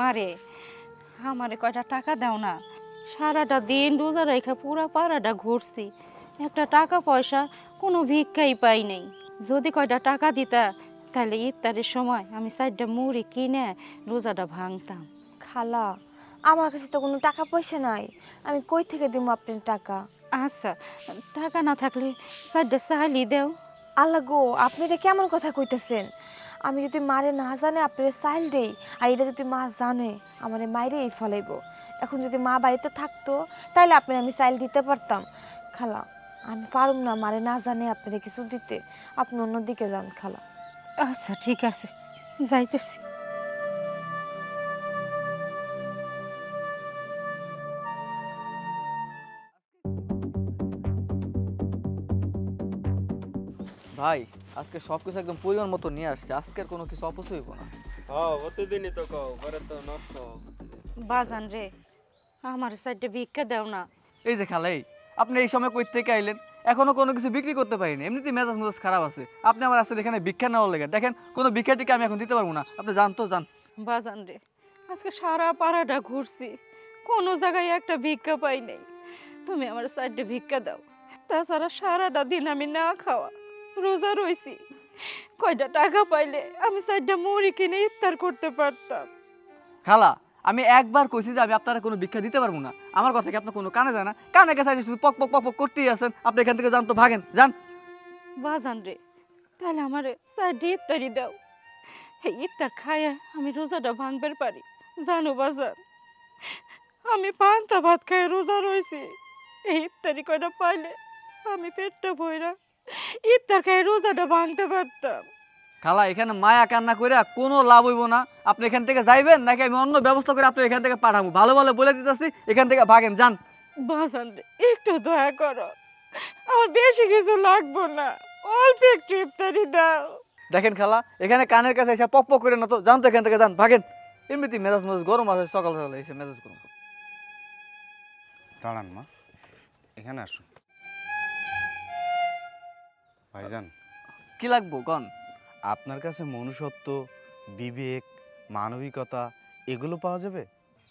মারে। আমারে কয়টা টাকা দাও না। সারাটা দিন রোজা রেখে পুরা পাড়াটা ঘুরছি। একটা টাকা পয়সা কোনো ভিক্ষাই পাই নাই। যদি কয়টা টাকা দিতা তাহলে ইফতারের সময় আমি চারটা মুড়ি কিনে রোজাটা ভাঙতাম। খালা আমার কাছে তো কোনো টাকা পয়সা নাই। আমি কই থেকে দিব আপনার টাকা? আচ্ছা টাকা না থাকলে চারটা চালি দেও। আল্লাহ গো আপনি এটা কেমন কথা কইতেছেন? আমি যদি মারে না জানে আপনার চাইল দেই। আর এটা যদি মা জানে আমার মায়েরে এই ফলাইব। এখন যদি মা বাড়িতে থাকতো তাহলে আপনার আমি চাইল দিতে পারতাম। খালা আমি পারুম না মারে না জানে আপনারা কিছু দিতে। আপনি অন্যদিকে যান খালা। আচ্ছা ঠিক আছে। যাইতেছি। ভাই আজকে সব কিছু একদম পরিমাণ মতো নিয়ে আসছে। আজকে আর কোনো কিছু অপচয় হইব না। হ্যাঁ প্রতিদিনই তো কও পরে তো নষ্ট। বাজান রে আমার সাইডে ভিক্ষা দেও না। এই যে খালাই আপনি এই সময় কই থেকে আইলেন এখনও কোনো কিছু বিক্রি করতে পারিনি। এমনিতেই মেজাজ মেজাজ খারাপ আছে। আপনি আমার আসলে এখানে ভিক্ষা নেওয়ার লেগে। দেখেন কোনো ভিক্ষাটিকে আমি এখন দিতে পারব না। আপনি জান তো জান বাজান রে আজকে সারা পাড়াটা ঘুরছি। কোনো জায়গায় একটা ভিক্ষা পাই নাই। তুমি আমার সাইডে ভিক্ষা দাও। তাছাড়া সারাটা দিন আমি না খাওয়া। রোজা রইছি। কয়টা টাকা পাইলে আমি চারটা মুড়ি কিনে ইফতার করতে পারতাম। খালা আমি একবার কইছি যে আমি আপনারা কোনো ভিক্ষা দিতে পারব না। আমার কথা কি আপনার কোনো কানে যায় না? কানে গেছে শুধু পক পক পক পক করতেই আছেন। আপনি এখান থেকে যান তো ভাগেন যান। বাজান রে তাহলে আমার চারটে ইফতারি দাও। এই ইফতার খাইয়া আমি রোজাটা ভাঙবার পারি। জানো বাজান আমি পান্তা ভাত খাই রোজা রয়েছি এই ইফতারি কয়টা পাইলে আমি পেটটা ভইরা ইফতার খাই রোজাটা ভাঙতে পারতাম। খালা এখানে মায়া কান্না করে কোনো লাভ হইব না। আপনি এখান থেকে যাইবেন নাকি আমি অন্য ব্যবস্থা করে আপনি এখান থেকে পাঠাবো? ভালো ভালো বলে দিতেছি এখান থেকে ভাগেন যান। বাজান রে একটু দয়া করো। আমার বেশি কিছু লাগবো না। অল্প একটু ইফতারি দাও। দেখেন খালা এখানে কানের কাছে এসে পক করে না তো যান তো এখান থেকে যান ভাগেন। এমনিতেই মেজাজ মেজাজ গরম আছে সকাল সকাল এসে মেজাজ গরম দাঁড়ান মা এখানে আসুন। ভাইজান। কি লাগবো কন? আপনার কাছে মনুষ্যত্ব বিবেক মানবিকতা এগুলো পাওয়া যাবে?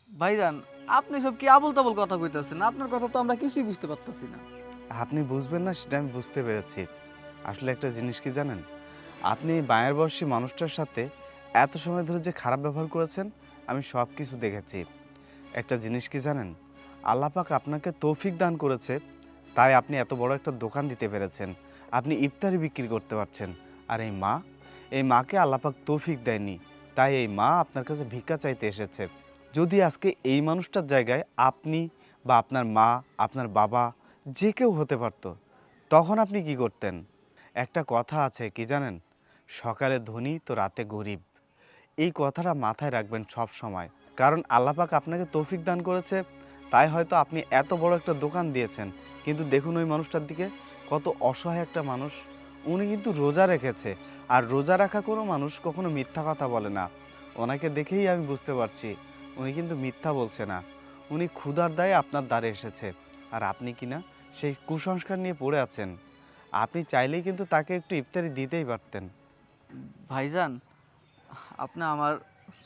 ভাইজান আপনি সব কি আবল তাবল কথা কইতেছেন? আপনার কথা তো আমরা কিছুই বুঝতে পারতেছি না। আপনি বুঝবেন না সেটা আমি বুঝতে পেরেছি। আসলে একটা জিনিস কি জানেন? আপনি বায়ের বয়সী মানুষটার সাথে এত সময় ধরে যে খারাপ ব্যবহার করেছেন আমি সব কিছু দেখেছি। একটা জিনিস কি জানেন? আল্লাপাক আপনাকে তৌফিক দান করেছে তাই আপনি এত বড় একটা দোকান দিতে পেরেছেন। আপনি ইফতারি বিক্রি করতে পারছেন। আর এই মা, এই মাকে আল্লাপাক তৌফিক দেয়নি। তাই এই মা আপনার কাছে ভিক্ষা চাইতে এসেছে। যদি আজকে এই মানুষটার জায়গায় আপনি বা আপনার মা, আপনার বাবা যে কেউ হতে পারতো, তখন আপনি কি করতেন? একটা কথা আছে, কি জানেন? সকালে ধনী তো রাতে গরিব। এই কথাটা মাথায় রাখবেন সব সময়। কারণ আল্লাপাক আপনাকে তৌফিক দান করেছে। তাই হয়তো আপনি এত বড় একটা দোকান দিয়েছেন। কিন্তু দেখুন ওই মানুষটার দিকে কত অসহায় একটা মানুষ, উনি কিন্তু রোজা রেখেছে। আর রোজা রাখা কোনো মানুষ কখনো মিথ্যা কথা বলে না। ওনাকে দেখেই আমি বুঝতে পারছি, উনি কিন্তু মিথ্যা বলছে না। উনি ক্ষুধার দায়ে আপনার দ্বারে এসেছে। আর আপনি কিনা সেই কুসংস্কার নিয়ে পড়ে আছেন। আপনি চাইলেই কিন্তু তাকে একটু ইফতারি দিতেই পারতেন। ভাইজান, আপনি আমার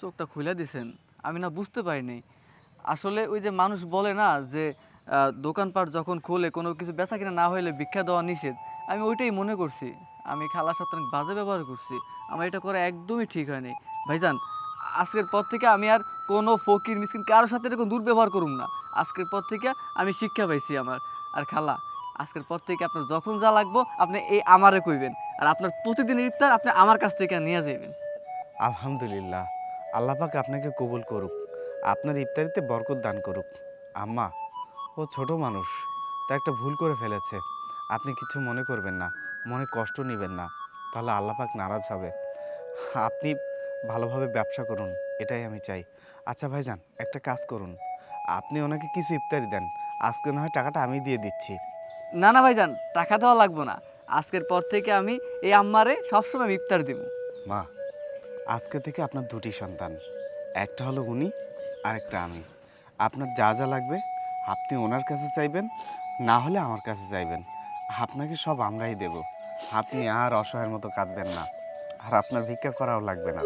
চোখটা খুলে দিছেন। আমি না বুঝতে পারিনি। আসলে ওই যে মানুষ বলে না যে দোকানপাট যখন খোলে, কোনো কিছু বেচা কিনা না হইলে ভিক্ষা দেওয়া নিষেধ। আমি ওইটাই মনে করছি। আমি খালার সাথে বাজে ব্যবহার করছি। আমার এটা করা একদমই ঠিক হয়নি। ভাইজান, আজকের পর থেকে আমি আর কোনো ফকির মিসকিন কারোর সাথে এরকম দুর্ব্যবহার করুম না। আজকের পর থেকে আমি শিক্ষা পাইছি আমার। আর খালা, আজকের পর থেকে আপনার যখন যা লাগবো, আপনি এই আমারে কইবেন। আর আপনার প্রতিদিন ইফতার আপনি আমার কাছ থেকে নিয়ে যাবেন আলহামদুলিল্লাহ। আল্লাপাক আপনাকে কবুল করুক। আপনার ইফতারিতে বরকত দান করুক। আম্মা ও ছোট মানুষ তা একটা ভুল করে ফেলেছে। আপনি কিছু মনে করবেন না মনে কষ্ট নেবেন না তাহলে আল্লাপাক নারাজ হবে। আপনি ভালোভাবে ব্যবসা করুন এটাই আমি চাই। আচ্ছা ভাইজান একটা কাজ করুন। আপনি ওনাকে কিছু ইফতারি দেন আজকে না হয় টাকাটা আমি দিয়ে দিচ্ছি। না না ভাইজান টাকা দেওয়া লাগবো না। আজকের পর থেকে আমি এই আম্মারে সবসময় ইফতার দিব। মা আজকে থেকে আপনার দুটি সন্তান একটা হলো উনি আর একটা আমি। আপনার যা যা লাগবে আপনি ওনার কাছে চাইবেন, না হলে আমার কাছে চাইবেন। আপনাকে সব আমরাই দেব। আপনি আর অসহায়ের মতো কাঁদবেন না। আর আপনার ভিক্ষা করাও লাগবে না।